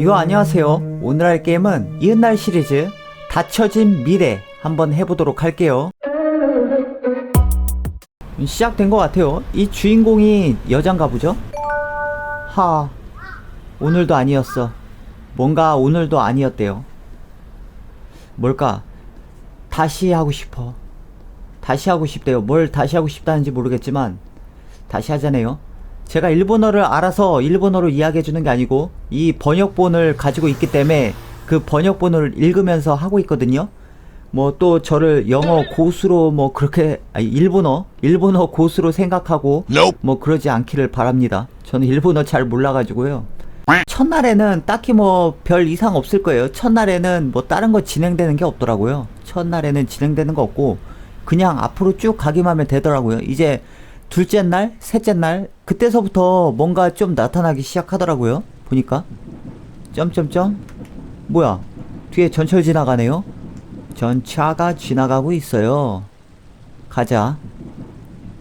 요 안녕하세요. 오늘 할 게임은 이은날 시리즈 닫혀진 미래 한번 해보도록 할게요. 시작된 것 같아요. 이 주인공이 여잔가 보죠? 하, 오늘도 아니었어. 뭔가 오늘도 아니었대요. 뭘까? 다시 하고 싶어. 다시 하고 싶대요. 뭘 다시 하고 싶다는지 모르겠지만 다시 하자네요. 제가 일본어를 알아서 일본어로 이야기해 주는 게 아니고 이 번역본을 가지고 있기 때문에 그 번역본을 읽으면서 하고 있거든요. 뭐 또 저를 영어 고수로 뭐 그렇게 아니 일본어 일본어 고수로 생각하고. 뭐 그러지 않기를 바랍니다. 저는 일본어 잘 몰라 가지고요. 첫날에는 딱히 뭐 별 이상 없을 거예요. 첫날에는 뭐 다른 거 진행되는 게 없더라고요. 첫날에는 진행되는 거 없고 그냥 앞으로 쭉 가기만 하면 되더라고요. 이제 둘째 날, 셋째 날 그때서부터 뭔가 좀 나타나기 시작하더라고요. 보니까 점점점 뭐야 뒤에 전철 지나가네요. 전차가 지나가고 있어요. 가자.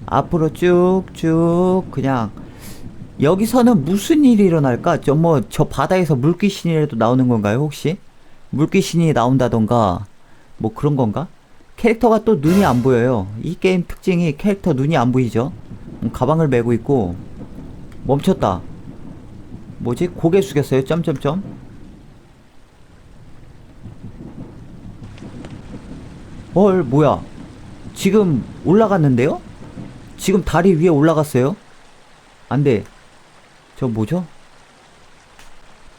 앞으로 쭉쭉 그냥 여기서는 무슨 일이 일어날까? 저 뭐 저 바다에서 물귀신이라도 나오는 건가요 혹시? 물귀신이 나온다던가 뭐 그런 건가? 캐릭터가 또 눈이 안 보여요. 이 게임 특징이 캐릭터 눈이 안 보이죠? 음, 가방을 메고 있고 멈췄다. 뭐지? 고개 숙였어요. 점점점. 헐 뭐야? 지금 올라갔는데요? 지금 다리 위에 올라갔어요? 안 돼. 저 뭐죠?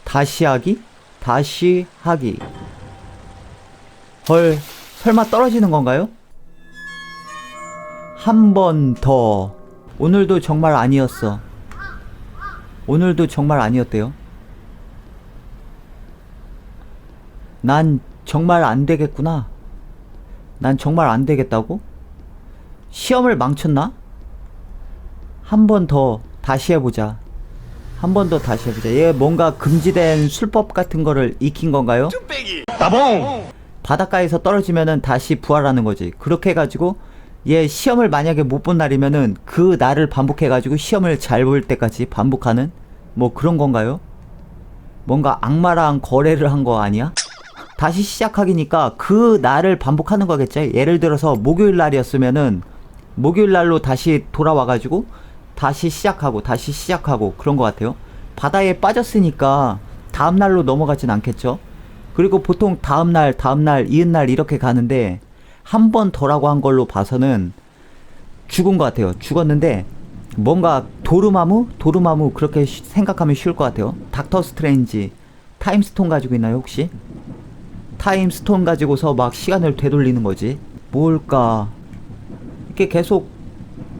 다시 하기? 다시 하기. 헐, 설마 떨어지는 건가요? 한 번 더. 오늘도 정말 아니었어. 오늘도 정말 아니었대요. 난 정말 안 되겠구나. 난 정말 안 되겠다고? 시험을 망쳤나? 한 번 더 다시 해보자. 한 번 더 다시 해보자. 얘 뭔가 금지된 술법 같은 거를 익힌 건가요? 따봉! 바닷가에서 떨어지면은 다시 부활하는 거지. 그렇게 해가지고 얘 시험을 만약에 못 본 날이면은 그 날을 반복해가지고 시험을 잘 볼 때까지 반복하는 뭐 그런 건가요? 뭔가 악마랑 거래를 한 거 아니야? 다시 시작하기니까 그 날을 반복하는 거겠죠. 예를 들어서 목요일 날이었으면은 목요일 날로 다시 돌아와가지고 다시 시작하고 다시 시작하고 그런 것 같아요. 바다에 빠졌으니까 다음 날로 넘어가진 않겠죠. 그리고 보통 다음 날, 다음 날, 이은 날 이렇게 가는데 한 번 더라고 한 걸로 봐서는 죽은 것 같아요. 죽었는데 뭔가 도르마무, 도르마무 그렇게 쉬- 생각하면 쉬울 것 같아요. 닥터 스트레인지 타임스톤 가지고 있나요 혹시? 타임스톤 가지고서 막 시간을 되돌리는 거지. 뭘까? 이렇게 계속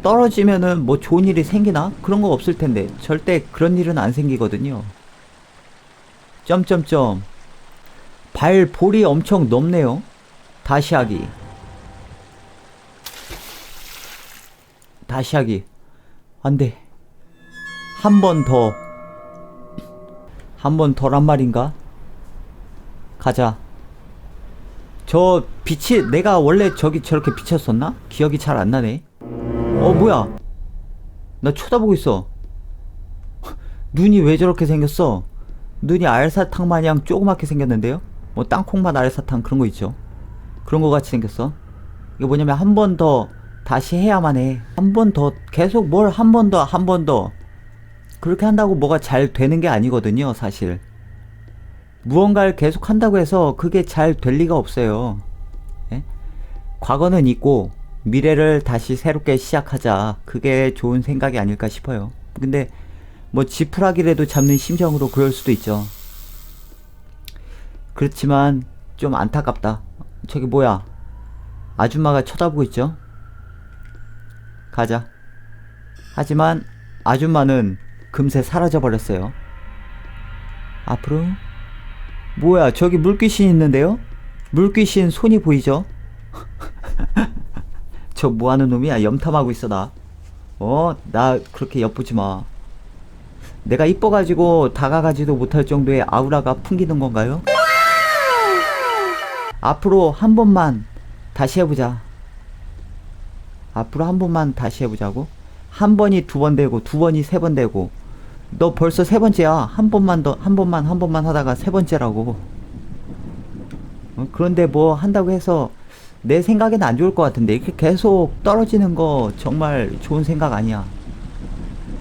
떨어지면은 뭐 좋은 일이 생기나? 그런 거 없을 텐데 절대 그런 일은 안 생기거든요. 점점점 발 볼이 엄청 넓네요. 다시 하기. 다시 하기. 안 돼. 한 번 더. 한 번 더란 말인가? 가자. 저 빛이 내가 원래 저기 저렇게 비쳤었나? 기억이 잘 안 나네. 어 뭐야? 나 쳐다보고 있어. 눈이 왜 저렇게 생겼어? 눈이 알사탕 마냥 조그맣게 생겼는데요? 뭐 땅콩맛 알사탕 그런 거 있죠. 그런 거 같이 생겼어. 이게 뭐냐면 한 번 더 다시 해야만 해. 한 번 더 계속 뭘 한 번 더 한 번 더 그렇게 한다고 뭐가 잘 되는 게 아니거든요, 사실. 무언가를 계속 한다고 해서 그게 잘 될 리가 없어요. 예? 과거는 있고 미래를 다시 새롭게 시작하자. 그게 좋은 생각이 아닐까 싶어요. 근데 뭐 지푸라기라도 잡는 심정으로 그럴 수도 있죠. 그렇지만 좀 안타깝다. 저기 뭐야? 아줌마가 쳐다보고 있죠? 가자. 하지만 아줌마는 금세 사라져 버렸어요. 앞으로 뭐야? 저기 물귀신 있는데요? 물귀신 손이 보이죠? 저 뭐하는 놈이야? 염탐하고 있어 나. 어? 나 그렇게 엿보지 마. 내가 이뻐가지고 다가가지도 못할 정도의 아우라가 풍기는 건가요? 앞으로 한 번만 다시 해보자. 앞으로 한 번만 다시 해보자고? 한 번이 두 번 되고, 두 번이 세 번 되고, 너 벌써 세 번째야. 한 번만 더, 한 번만, 한 번만 하다가 세 번째라고. 어, 그런데 뭐 한다고 해서 내 생각에는 안 좋을 것 같은데 이렇게 계속 떨어지는 거 정말 좋은 생각 아니야.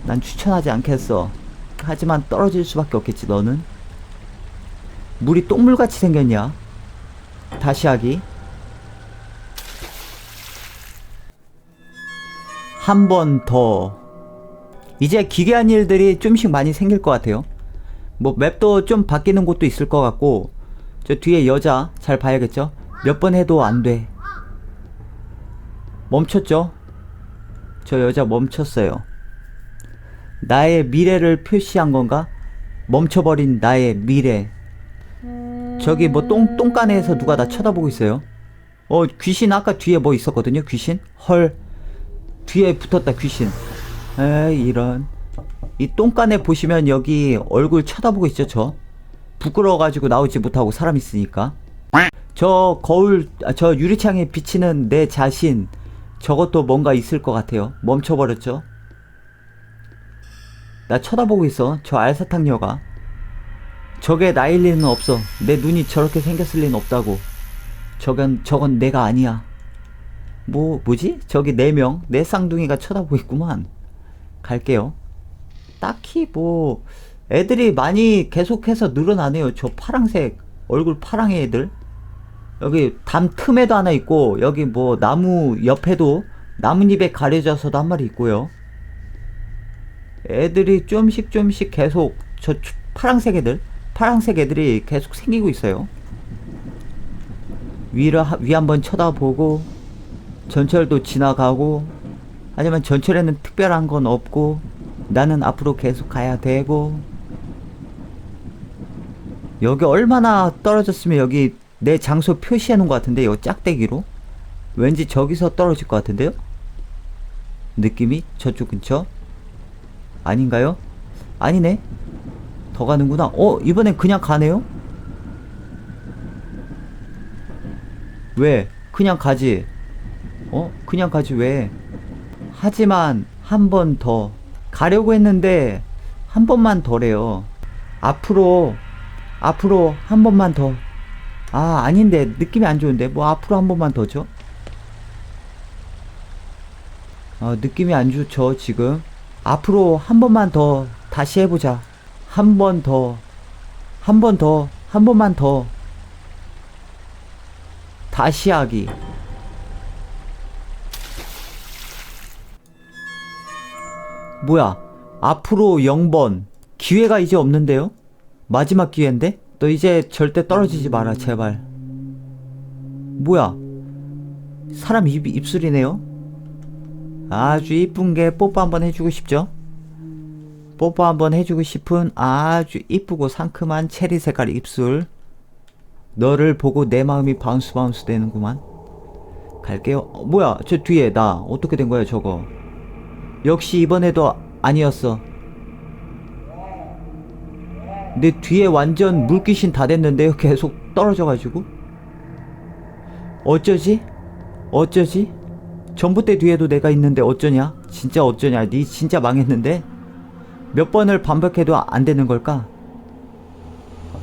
난 추천하지 않겠어. 하지만 떨어질 수밖에 없겠지, 너는? 물이 똥물같이 생겼냐? 다시 하기. 한 번 더. 이제 기괴한 일들이 좀씩 많이 생길 것 같아요. 뭐 맵도 좀 바뀌는 곳도 있을 것 같고 저 뒤에 여자 잘 봐야겠죠? 몇 번 해도 안 돼. 멈췄죠? 저 여자 멈췄어요. 나의 미래를 표시한 건가? 멈춰버린 나의 미래. 저기 뭐 똥, 똥간에서 누가 나 쳐다보고 있어요. 어, 귀신 아까 뒤에 뭐 있었거든요, 귀신? 헐. 뒤에 붙었다, 귀신. 에이, 이런. 이 똥간에 보시면 여기 얼굴 쳐다보고 있죠, 저? 부끄러워가지고 나오지 못하고 사람 있으니까. 저 거울, 아, 저 유리창에 비치는 내 자신. 저것도 뭔가 있을 것 같아요. 멈춰버렸죠? 나 쳐다보고 있어. 저 알사탕녀가. 저게 나일 리는 없어. 내 눈이 저렇게 생겼을 리는 없다고. 저건, 저건 내가 아니야. 뭐, 뭐지? 저기 네 명, 네 쌍둥이가 쳐다보고 있구만. 갈게요. 딱히 뭐, 애들이 많이 계속해서 늘어나네요. 저 파랑색, 얼굴 파랑의 애들. 여기 담 틈에도 하나 있고, 여기 뭐, 나무 옆에도, 나뭇잎에 가려져서도 한 마리 있고요. 애들이 좀씩 좀씩 계속 저 추- 파랑색 애들 파랑색 애들이 계속 생기고 있어요. 위를 하- 위 한번 쳐다보고 전철도 지나가고 하지만 전철에는 특별한 건 없고 나는 앞으로 계속 가야 되고 여기 얼마나 떨어졌으면 여기 내 장소 표시해 놓은 것 같은데 요 짝대기로? 왠지 저기서 떨어질 것 같은데요? 느낌이? 저쪽 근처? 아닌가요? 아니네. 더 가는구나. 어, 이번엔 그냥 가네요? 왜? 그냥 가지. 어? 그냥 가지, 왜? 하지만, 한 번 더. 가려고 했는데, 한 번만 더래요. 앞으로, 앞으로 한 번만 더. 아, 아닌데, 느낌이 안 좋은데. 뭐, 앞으로 한 번만 더죠? 어, 느낌이 안 좋죠, 지금. 앞으로 한 번만 더 다시 해보자. 한 번 더. 한 번 더. 한 번만 더. 다시 하기. 뭐야. 앞으로 0번. 기회가 이제 없는데요? 마지막 기회인데? 너 이제 절대 떨어지지 마라, 제발. 뭐야. 사람 입, 입술이네요? 아주 이쁜 게 뽀뽀 한번 해주고 싶죠? 뽀뽀 한번 해주고 싶은 아주 이쁘고 상큼한 체리 색깔 입술. 너를 보고 내 마음이 바운스 바운스 되는구만. 갈게요. 어, 뭐야, 저 뒤에 나 어떻게 된 거야, 저거? 역시 이번에도 아니었어. 내 뒤에 완전 물귀신 다 됐는데요, 계속 떨어져가지고. 어쩌지? 어쩌지? 전봇대 뒤에도 내가 있는데 어쩌냐? 진짜 어쩌냐? 니 진짜 망했는데? 몇 번을 반복해도 안 되는 걸까?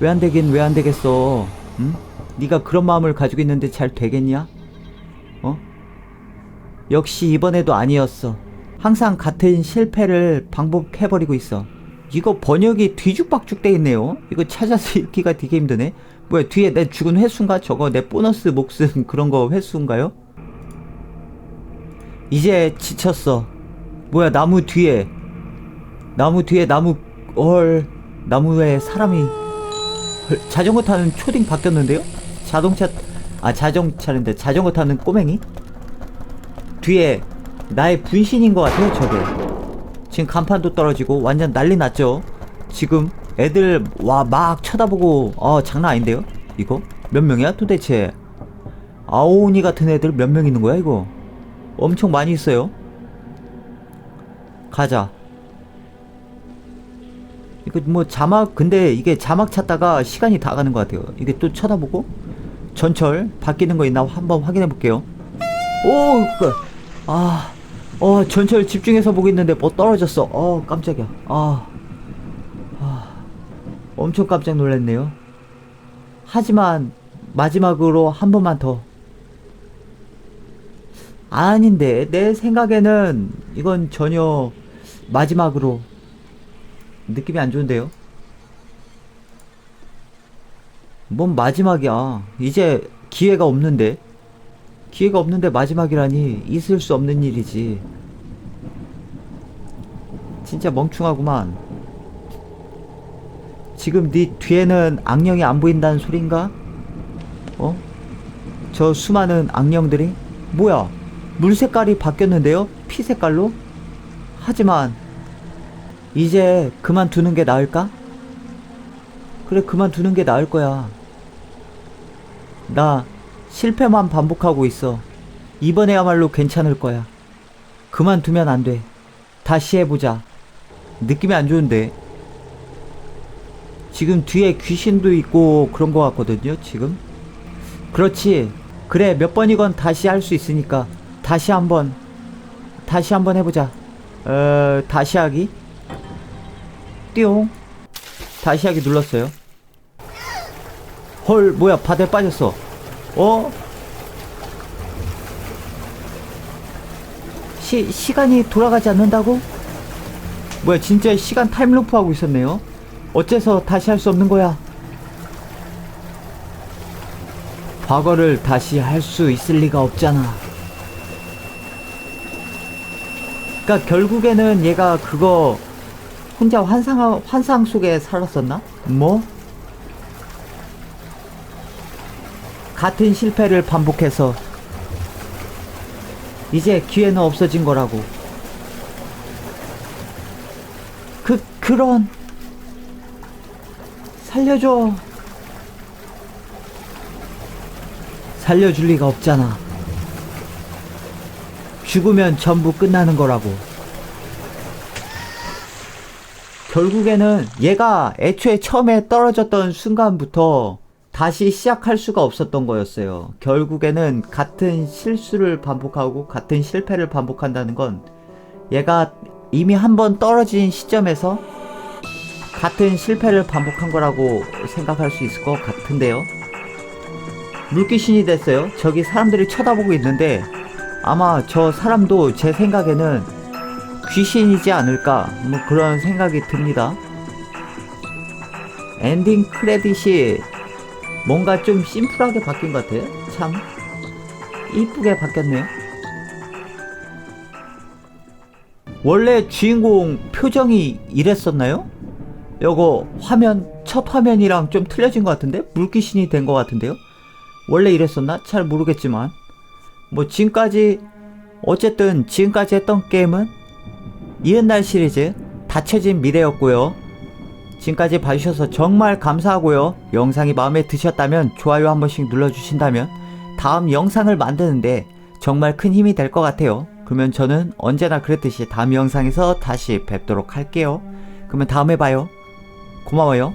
왜 안 되긴 왜 안 되겠어? 응? 네가 그런 마음을 가지고 있는데 잘 되겠냐? 어? 역시 이번에도 아니었어. 항상 같은 실패를 반복해버리고 있어. 이거 번역이 뒤죽박죽 돼 있네요. 이거 찾아서 읽기가 되게 힘드네. 뭐야 뒤에 내 죽은 횟수인가? 저거 내 보너스 목숨 그런 거 횟수인가요? 이제 지쳤어. 뭐야 나무 뒤에 나무 뒤에 나무 헐 나무에 사람이 헐, 자전거 타는 초딩 바뀌었는데요? 자동차 아 자동차인데 자전거 타는 꼬맹이? 뒤에 나의 분신인 것 같아요 저게 지금 간판도 떨어지고 완전 난리 났죠 지금 애들 와 막 쳐다보고 어 장난 아닌데요 이거 몇 명이야 도대체 아오니 같은 애들 몇 명 있는 거야 이거 엄청 많이 있어요. 가자. 이거 뭐 자막 근데 이게 자막 찾다가 시간이 다 가는 것 같아요. 이게 또 쳐다보고 전철 바뀌는 거 있나 한번 확인해 볼게요. 오, 그, 아, 어 전철 집중해서 보고 있는데 뭐 떨어졌어. 어 깜짝이야. 아, 엄청 깜짝 놀랐네요. 하지만 마지막으로 한 번만 더. 아닌데 내 생각에는 이건 전혀 마지막으로 느낌이 안 좋은데요. 뭔 마지막이야. 이제 기회가 없는데. 기회가 없는데 마지막이라니 있을 수 없는 일이지. 진짜 멍충하구만. 지금 네 뒤에는 악령이 안 보인다는 소린가? 어? 저 수많은 악령들이? 뭐야? 물 색깔이 바뀌었는데요? 피 색깔로? 하지만 이제 그만두는 게 나을까? 그래 그만두는 게 나을 거야. 나 실패만 반복하고 있어. 이번에야말로 괜찮을 거야. 그만두면 안 돼. 다시 해보자. 느낌이 안 좋은데. 지금 뒤에 귀신도 있고 그런 거 같거든요, 지금. 그렇지. 그래, 몇 번이건 다시 할 수 있으니까. 다시 한 번. 다시 한 번 해보자. 어, 다시 하기. 띠용. 다시 하기 눌렀어요. 헐, 뭐야, 바다에 빠졌어. 어? 시, 시간이 돌아가지 않는다고? 뭐야, 진짜 시간 타임루프 하고 있었네요. 어째서 다시 할 수 없는 거야? 과거를 다시 할 수 있을 리가 없잖아. 그니까 결국에는 얘가 그거 혼자 환상, 환상 속에 살았었나? 뭐? 같은 실패를 반복해서 이제 기회는 없어진 거라고. 그, 그런. 살려줘. 살려줄 리가 없잖아. 죽으면 전부 끝나는 거라고. 결국에는 얘가 애초에 처음에 떨어졌던 순간부터 다시 시작할 수가 없었던 거였어요. 결국에는 같은 실수를 반복하고 같은 실패를 반복한다는 건 얘가 이미 한 번 떨어진 시점에서 같은 실패를 반복한 거라고 생각할 수 있을 것 같은데요. 물귀신이 됐어요. 저기 사람들이 쳐다보고 있는데 아마 저 사람도 제 생각에는 귀신이지 않을까 뭐 그런 생각이 듭니다. 엔딩 크레딧이 뭔가 좀 심플하게 바뀐 것 같아요. 참 이쁘게 바뀌었네요. 원래 주인공 표정이 이랬었나요? 요거 화면 첫 화면이랑 좀 틀려진 것 같은데 물귀신이 된 것 같은데요. 원래 이랬었나? 잘 모르겠지만 뭐 지금까지 어쨌든 지금까지 했던 게임은 이은날 시리즈 닫혀진 미래였고요. 지금까지 봐주셔서 정말 감사하고요. 영상이 마음에 드셨다면 좋아요 한 번씩 눌러주신다면 다음 영상을 만드는데 정말 큰 힘이 될 것 같아요. 그러면 저는 언제나 그랬듯이 다음 영상에서 다시 뵙도록 할게요. 그러면 다음에 봐요. 고마워요.